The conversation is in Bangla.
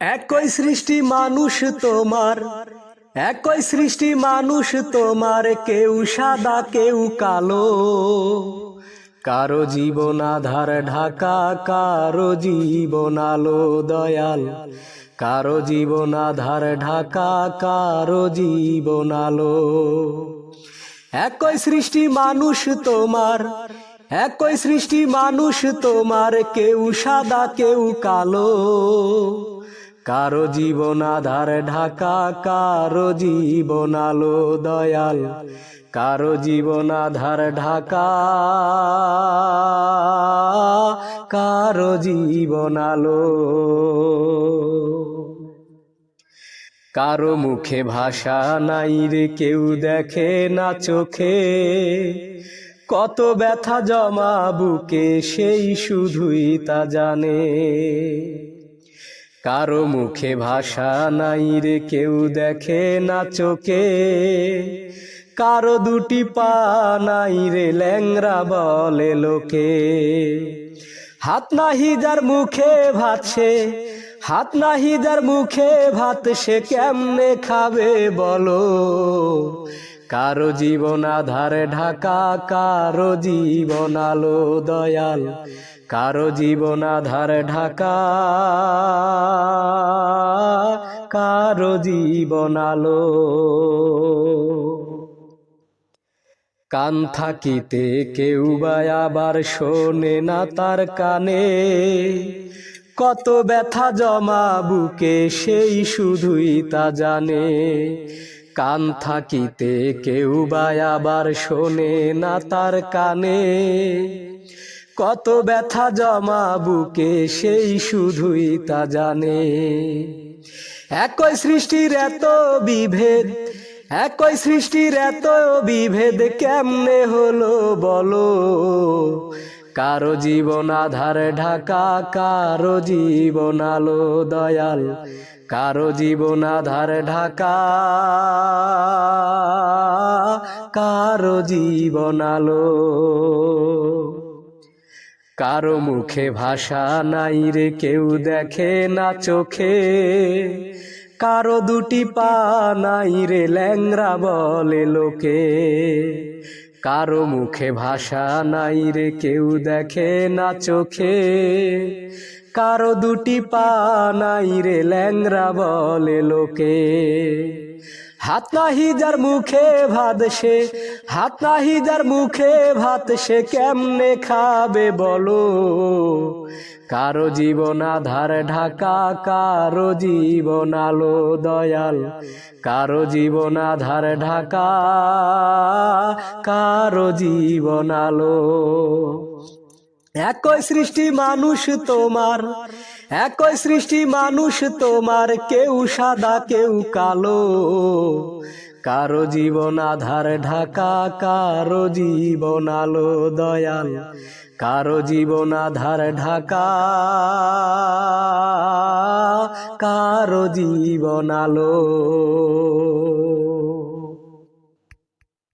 একই সৃষ্টি মানুষ তোমার, একই সৃষ্টি মানুষ তোমার, কেউ সাদা, কেউ কালো। কারও জীবন আধার ঢাকা, কারও জীবন আলো দয়াল। কারও জীবন আধার ঢাকা, কারও জীবন আলো একই সৃষ্টি মানুষ তোমার, একই সৃষ্টি মানুষ তোমার, কেউ সাদা, কেউ কালো। কারও জীবন আধার ঢাকা, কারও জীবন আলো দয়াল কারও জীবন আধার ঢাকা, কারও জীবন আলো কারও মুখে ভাষা নাই রে, কেউ দেখে না চোখে। কত ব্যথা জমা বুকে, সেই শুধুই তা জানে। কারও মুখে ভাষা নাই রে কেউ দেখে না চোখে। কারও দুটি পা নাই রে ল্যাংরা বলে লোকে। হাত নাহি যার মুখে ভাত সে হাত নাহি যার মুখে ভাত সে কেমনে খাবে বলো? কারও জীবন আধারে ঢাকা কারও জীবন আলো দয়াল কারও জীবন আধার ঢাকা, কারও জীবন আলো। কান থাকিতে কেউ বা আবার শোনে না তার কানে। কত ব্যথা জমা বুকে সেই শুধুই তা জানে। কান থাকিতে কেউ বা আবার শোনে না তার কানে। কত ব্যথা জমা বুকে, সেই শুধুই তা জানে। একই সৃষ্টির এত বিভেদ, একই সৃষ্টির এত বিভেদ, কেমনে হলো বলো? কারও জীবন আধার ঢাকা, কারও জীবন আলো দয়াল, কারও জীবন আধার ঢাকা, কারও জীবন আলো। কারও মুখে ভাষা নাই রে, কেউ দেখে না চোখে। কারও দুটি পা নাই রে ল্যাংরা বলে লোকে। কারও মুখে ভাষা নাই রে, কেউ দেখে না চোখে। কারও দুটি পা নাই রে ল্যাংরা বলে লোকে। হাত নাহি যার মুখে ভাত সে, হাত নাহি যার মুখে ভাত সে কেমনে খাবে বলো? কারও জীবন আধার ঢাকা, কারও জীবন আলো দয়াল, কারও জীবন আধার ঢাকা, কারও জীবন আলো। একই সৃষ্টি মানুষ তোমার, একই সৃষ্টি মানুষ তোমার, কেউ সাদা, কেউ কালো। কারও জীবন আধার ঢাকা, কারও জীবন আলো দয়াল। কারও জীবন আধার ঢাকা, কারও জীবন আলো।